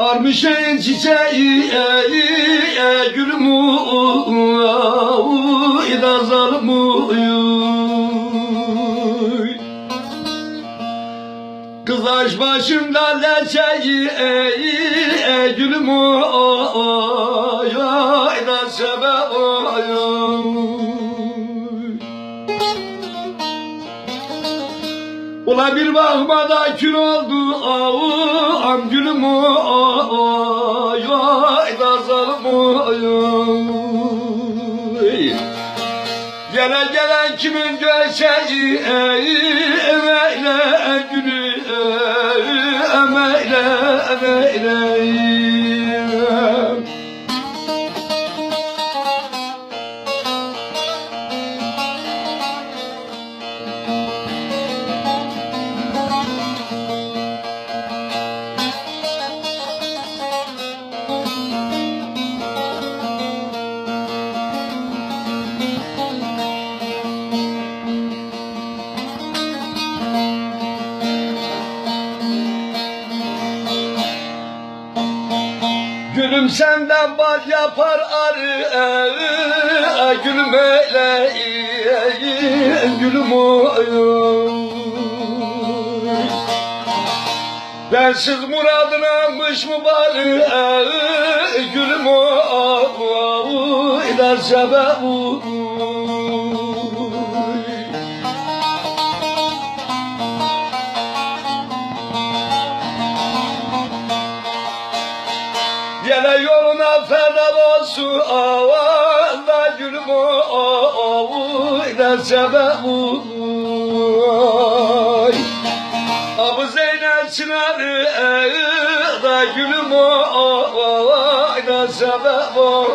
Armışın çiçeği eyi e, gülümü İda zalımı Kız aş başımda leçeyi eyi e, gülümü İda Ula bir bakmada kül oldu avu am gülüm oy oy da zalım oy oy. Gele gelen kimin göçeği ey emeyle gülü ey emeyle emeyle Gülüm senden bal yapar arı e, Gülüm öyle gülüm oy Bensiz muradına almış mı bari Gülüm oy da sebep Gele yoluna feda olsun avanda gülüm oy da sebep oy Abu Zeynep Çınarı da gülüm oy da sebep oy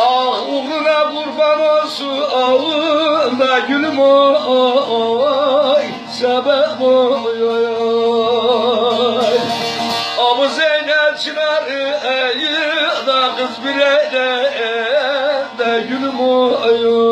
Ah uğruna kurban olsun ağın da gülüm oy sebep oy da kız bir eyle da gülüm oy